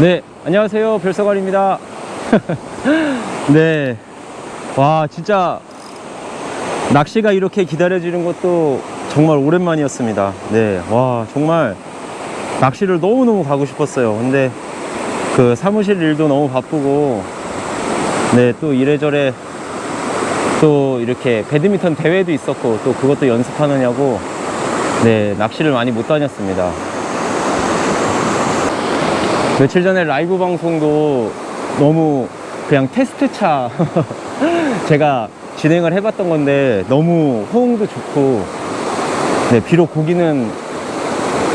네, 안녕하세요. 별서관입니다. 네. 와, 진짜 낚시가 이렇게 기다려지는 것도 정말 오랜만이었습니다. 네. 와, 정말 낚시를 너무너무 가고 싶었어요. 근데 그 사무실 일도 너무 바쁘고 네, 또 이래저래 또 이렇게 배드민턴 대회도 있었고 또 그것도 연습하느냐고 네, 낚시를 많이 못 다녔습니다. 며칠 전에 라이브 방송도 너무 그냥 테스트차 제가 진행을 해봤던 건데 너무 호응도 좋고 네, 비록 고기는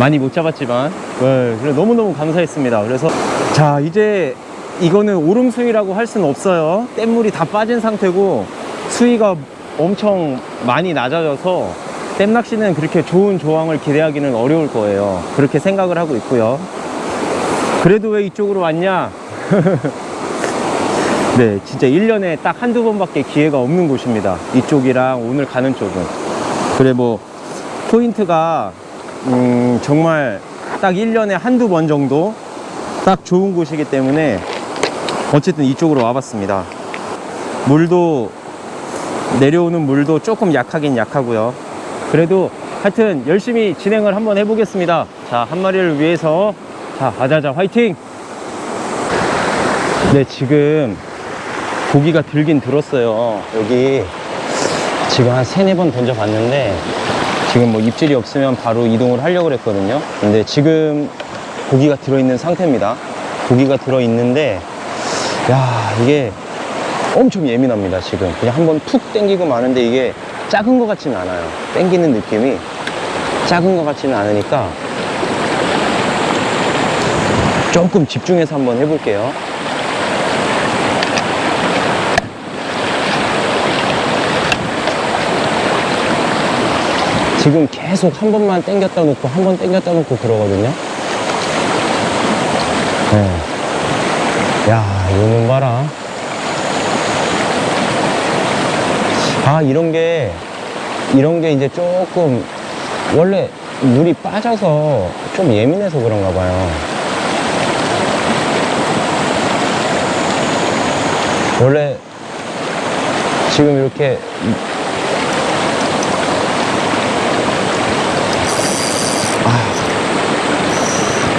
많이 못 잡았지만 네, 너무너무 감사했습니다. 그래서 자 이제 이거는 오름 수위라고 할 수는 없어요. 댐물이 다 빠진 상태고 수위가 엄청 많이 낮아져서 댐 낚시는 그렇게 좋은 조항을 기대하기는 어려울 거예요. 그렇게 생각을 하고 있고요. 그래도 왜 이쪽으로 왔냐? 네, 진짜 1년에 딱 한두 번밖에 기회가 없는 곳입니다. 이쪽이랑 오늘 가는 쪽은. 그래, 뭐, 포인트가, 음, 정말 딱 1년에 한두 번 정도 딱 좋은 곳이기 때문에 어쨌든 이쪽으로 와봤습니다. 물도, 내려오는 물도 조금 약하긴 약하고요. 그래도 하여튼 열심히 진행을 한번 해보겠습니다. 자, 한 마리를 위해서 자, 아자자 화이팅! 네, 지금 고기가 들긴 들었어요. 여기 지금 한 세네 번 던져봤는데 지금 뭐 입질이 없으면 바로 이동을 하려고 그랬거든요. 근데 지금 고기가 들어있는 상태입니다. 고기가 들어있는데 야, 이게 엄청 예민합니다, 지금. 그냥 한번 툭 당기고 마는데 이게 작은 것 같지는 않아요. 당기는 느낌이 작은 것 같지는 않으니까 조금 집중해서 한번 해볼게요. 지금 계속 한 번만 당겼다 놓고 한 번 당겼다 놓고 그러거든요. 네. 야, 이놈 봐라. 아, 이런 게, 이런 게 이제 조금, 원래 물이 빠져서 좀 예민해서 그런가 봐요. 원래 지금 이렇게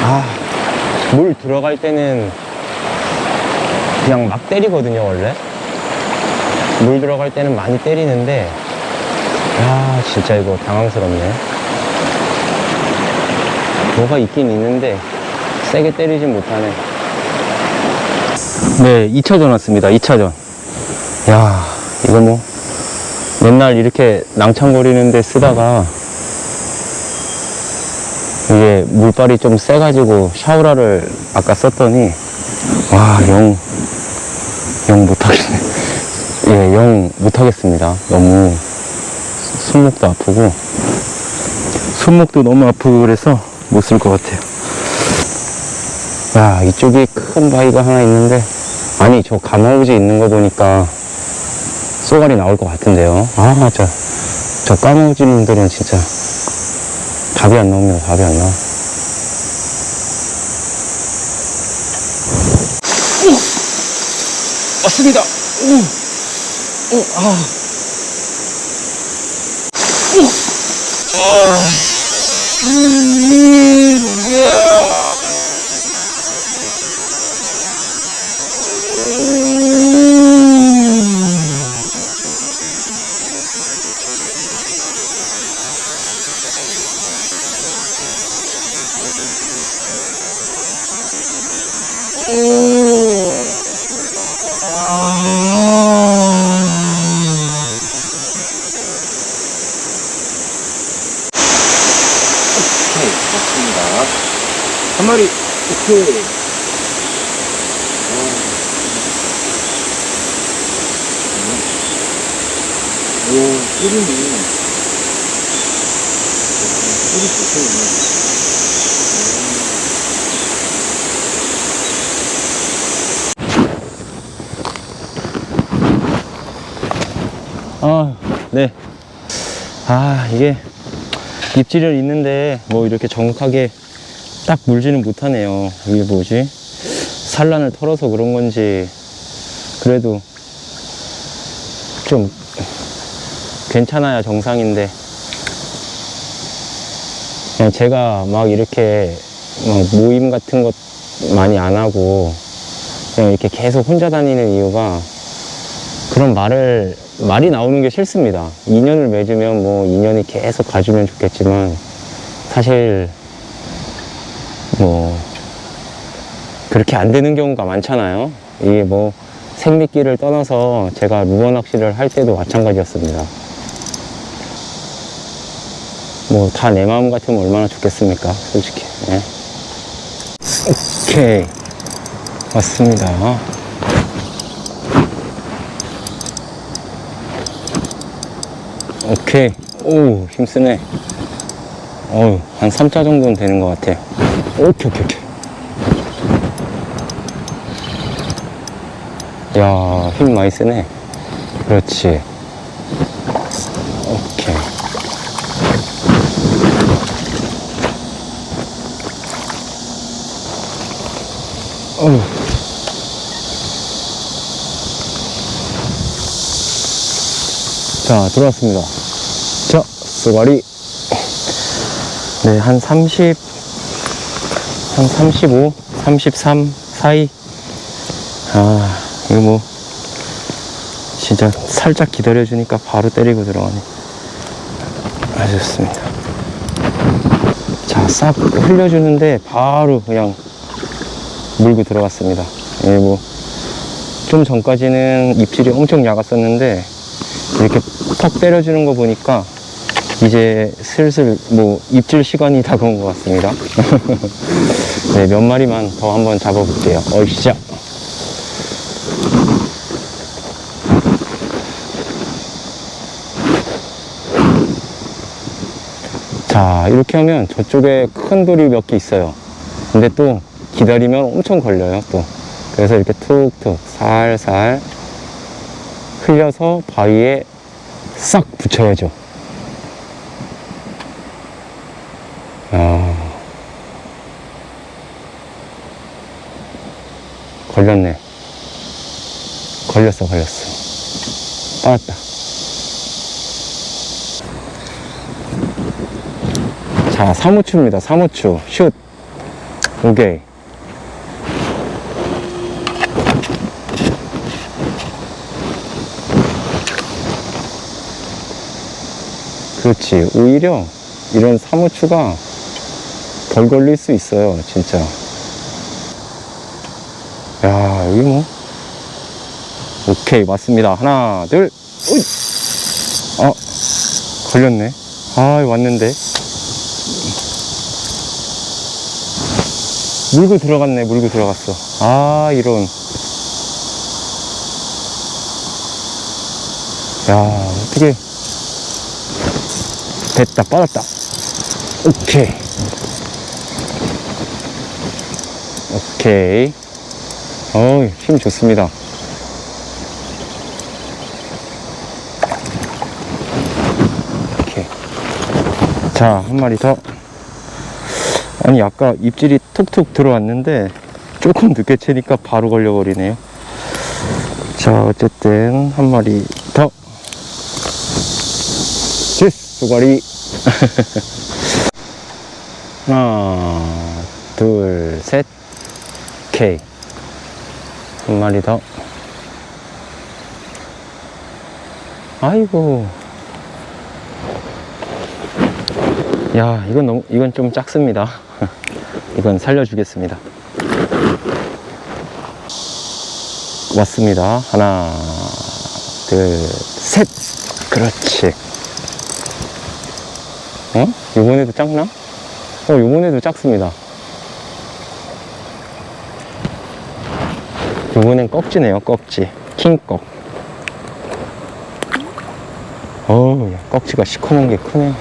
아, 물 들어갈 때는 그냥 막 때리거든요, 원래. 물 들어갈 때는 많이 때리는데, 야, 진짜 이거 당황스럽네. 뭐가 있긴 있는데, 세게 때리진 못하네. 네, 2차전 왔습니다, 2차전. 야, 이거 뭐, 맨날 이렇게 낭창거리는데 쓰다가, 이게 물빨이 좀 세가지고 샤우라를 아까 썼더니 와, 영, 영 못하겠네. 예, 영 못하겠습니다. 너무 손목도 아프고 손목도 너무 아프고 그래서 못 쓸 것 같아요. 야, 이쪽에 큰 바위가 하나 있는데 아니, 저 가마우지 있는 거 보니까 쏘가리 나올 것 같은데요. 아, 저, 저 까마우지 놈들은 진짜 답이 안 나옵니다. 답이 안 나와. 왔습니다. 오, 오, 아. 오케 한 마리, 오케이. 오, 뿌리는, 뿌리 좋구나. 아, 네. 아, 이게 입질은 있는데 뭐 이렇게 정확하게 딱 물지는 못하네요. 이게 뭐지? 산란을 털어서 그런 건지 그래도 좀 괜찮아야 정상인데 제가 막 이렇게 막 모임 같은 것 많이 안 하고 그냥 이렇게 계속 혼자 다니는 이유가 그런 말을 말이 나오는 게 싫습니다. 인연을 맺으면 뭐 인연이 계속 가주면 좋겠지만 사실 뭐 그렇게 안 되는 경우가 많잖아요. 이게 뭐 생미끼를 떠나서 제가 루어 낚시를 할 때도 마찬가지였습니다. 뭐 다 내 마음 같으면 얼마나 좋겠습니까? 솔직히. 예. 오케이. 맞습니다. 오케이. 오, 힘쓰네. 어우, 한 3자 정도는 되는 것 같아. 오케이, 오케이, 오케이. 야, 힘 많이 쓰네. 그렇지. 오케이. 어우. 자, 들어왔습니다. 자, 쏘가리. 네, 한 30, 한 35, 33 사이. 아, 이거 뭐, 진짜 살짝 기다려주니까 바로 때리고 들어가네. 아주 좋습니다. 자, 싹 흘려주는데 바로 그냥 물고 들어갔습니다. 예, 뭐, 좀 전까지는 입질이 엄청 약았었는데, 이렇게 턱 때려주는 거 보니까, 이제 슬슬 뭐, 입질 시간이 다가온 것 같습니다. 네, 몇 마리만 더 한번 잡아볼게요. 어이씨자. 자, 이렇게 하면 저쪽에 큰 돌이 몇 개 있어요. 근데 또 기다리면 엄청 걸려요, 또. 그래서 이렇게 툭툭 살살 흘려서 바위에 싹 붙여야죠. 아. 걸렸네. 걸렸어, 걸렸어. 빠졌다. 자, 사무추입니다. 사무추. 슛. 오케이. 그렇지. 오히려 이런 사무추가 덜 걸릴 수 있어요. 진짜. 야, 여기 뭐. 오케이. 맞습니다. 하나, 둘, 으이! 아, 걸렸네. 아, 왔는데. 물고 들어갔네, 물고 들어갔어. 아, 이런. 야, 어떻게. 됐다, 빠졌다. 오케이. 오케이. 어우, 힘 좋습니다. 오케이. 자, 한 마리 더. 아니 아까 입질이 툭툭 들어왔는데 조금 늦게 채니까 바로 걸려버리네요 자 어쨌든 한 마리 더 제스 두가리 하나 둘 셋. K 한 마리 더. 아이고. 야 이건 너무 이건 좀 작습니다. 이건 살려주겠습니다. 왔습니다. 하나 둘 셋. 그렇지 어? 요번에도 작나? 어 요번에도 작습니다 요번엔 꺽지네요 꺽지 킹꺽 어우 야, 꺽지가 시커먼 게 크네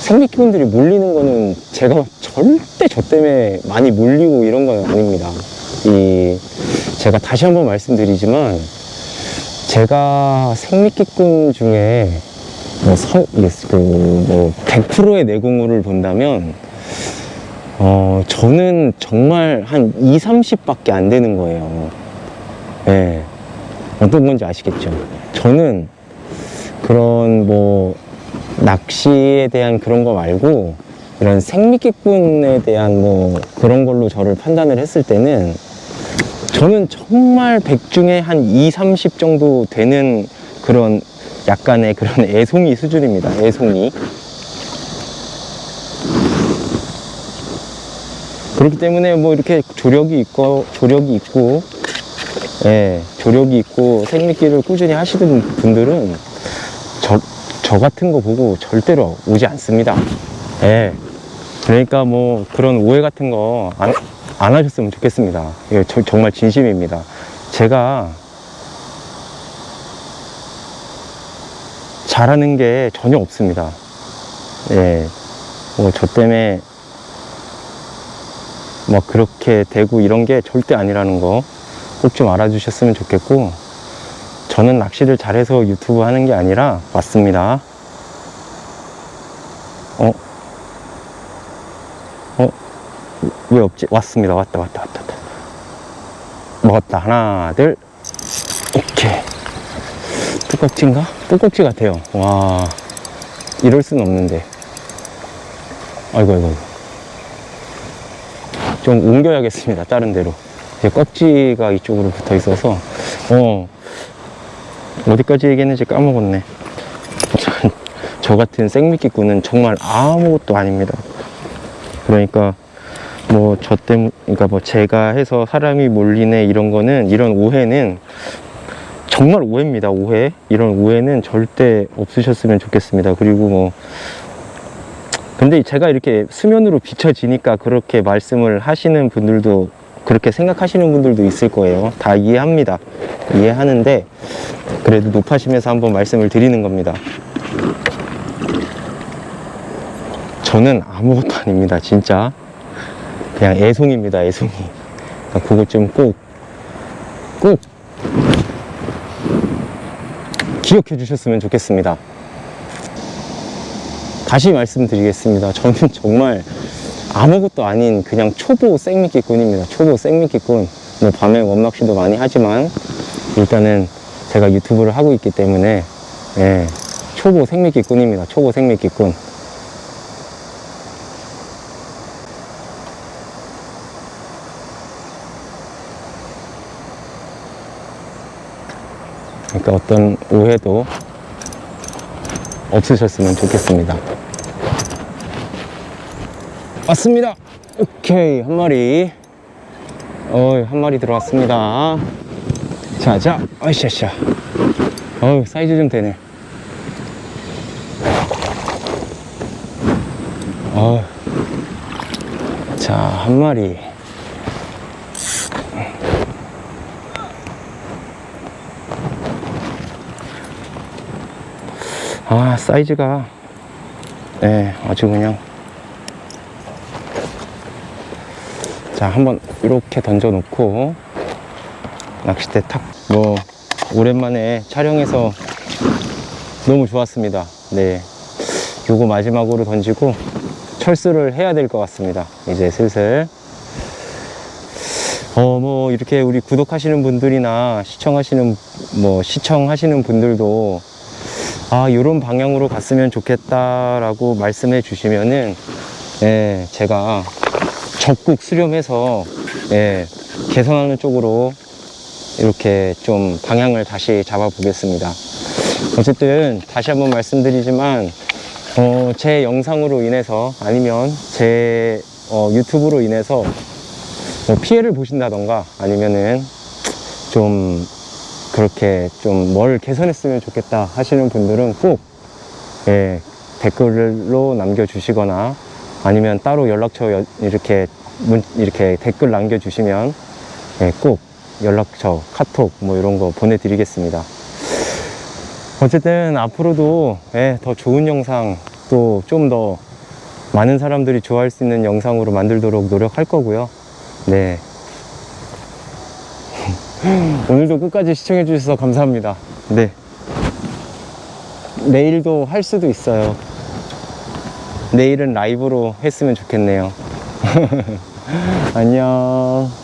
생리기분들이 몰리는 거는 제가 절대 저 때문에 많이 몰리고 이런 건 아닙니다. 이 제가 다시 한번 말씀드리지만 제가 생리기꾼 중에 뭐, 서, 그, 뭐 100%의 내공을 본다면 어, 저는 정말 한 2, 30밖에 안 되는 거예요. 예. 어떤 건지 아시겠죠? 저는 그런 뭐 낚시에 대한 그런 거 말고 이런 생미끼꾼에 대한 뭐 그런 걸로 저를 판단을 했을 때는 저는 정말 100 중에 한 2, 30 정도 되는 그런 약간의 그런 애송이 수준입니다. 애송이. 그렇기 때문에 뭐 이렇게 조력이 있고, 조력이 있고, 예, 조력이 있고 생미끼를 꾸준히 하시는 분들은 저, 저 같은 거 보고 절대로 오지 않습니다. 예. 그러니까 뭐 그런 오해 같은 거 안, 안 하셨으면 좋겠습니다. 이거 저- 정말 진심입니다. 제가 잘하는 게 전혀 없습니다. 예. 뭐 저 때문에 뭐 그렇게 되고 이런 게 절대 아니라는 거 꼭 좀 알아주셨으면 좋겠고 저는 낚시를 잘해서 유튜브 하는 게 아니라 왔습니다. 어? 어? 왜 없지? 왔습니다. 왔다, 왔다, 왔다. 왔다. 먹었다. 하나, 둘. 오케이. 뚜껑찌인가? 뚜껑찌 같아요. 와. 이럴 수는 없는데. 아이고, 아이고. 좀 옮겨야겠습니다. 다른 데로. 제 꺽지가 이쪽으로 붙어 있어서, 어, 어디까지 얘기했는지 까먹었네. 저, 저 같은 생미끼꾼은 정말 아무것도 아닙니다. 그러니까, 뭐, 저 때문, 그러니까 뭐, 제가 해서 사람이 몰리네, 이런 거는, 이런 오해는 정말 오해입니다, 오해. 이런 오해는 절대 없으셨으면 좋겠습니다. 그리고 뭐, 근데 제가 이렇게 수면으로 비춰지니까 그렇게 말씀을 하시는 분들도 그렇게 생각하시는 분들도 있을 거예요. 다 이해합니다. 이해하는데 그래도 높아심에서 한번 말씀을 드리는 겁니다. 저는 아무것도 아닙니다. 진짜 그냥 애송입니다. 애송이. 그러니까 그거 좀꼭 꼭 기억해 주셨으면 좋겠습니다. 다시 말씀드리겠습니다. 저는 정말 아무것도 아닌 그냥 초보 생미끼꾼입니다. 초보 생미끼꾼. 뭐 밤에 원낚시도 많이 하지만 일단은 제가 유튜브를 하고 있기 때문에 예, 초보 생미끼꾼입니다. 초보 생미끼꾼. 그러니까 어떤 오해도 없으셨으면 좋겠습니다. 왔습니다. 오케이 한 마리. 어, 한 마리 들어왔습니다. 자, 자, 아이샤샤. 어, 사이즈 좀 되네. 어, 자, 한 마리. 아, 사이즈가, 네, 아주 그냥. 자, 한번 이렇게 던져 놓고, 낚싯대 탁, 뭐, 오랜만에 촬영해서 너무 좋았습니다. 네. 요거 마지막으로 던지고, 철수를 해야 될 것 같습니다. 이제 슬슬. 어, 뭐, 이렇게 우리 구독하시는 분들이나 시청하시는, 뭐, 시청하시는 분들도 아, 요런 방향으로 갔으면 좋겠다라고 말씀해 주시면은, 예, 제가 적극 수렴해서, 예, 개선하는 쪽으로 이렇게 좀 방향을 다시 잡아 보겠습니다. 어쨌든, 다시 한번 말씀드리지만, 어, 제 영상으로 인해서 아니면 제 어, 유튜브로 인해서 뭐 피해를 보신다던가 아니면은 좀 그렇게 좀 뭘 개선했으면 좋겠다 하시는 분들은 꼭 예, 댓글로 남겨주시거나 아니면 따로 연락처 여- 이렇게 문, 이렇게 댓글 남겨주시면 예, 꼭 연락처 카톡 뭐 이런 거 보내드리겠습니다. 어쨌든 앞으로도 예, 더 좋은 영상 또 좀 더 많은 사람들이 좋아할 수 있는 영상으로 만들도록 노력할 거고요. 네. 오늘도 끝까지 시청해 주셔서 감사합니다. 네. 내일도 할 수도 있어요. 내일은 라이브로 했으면 좋겠네요. 안녕.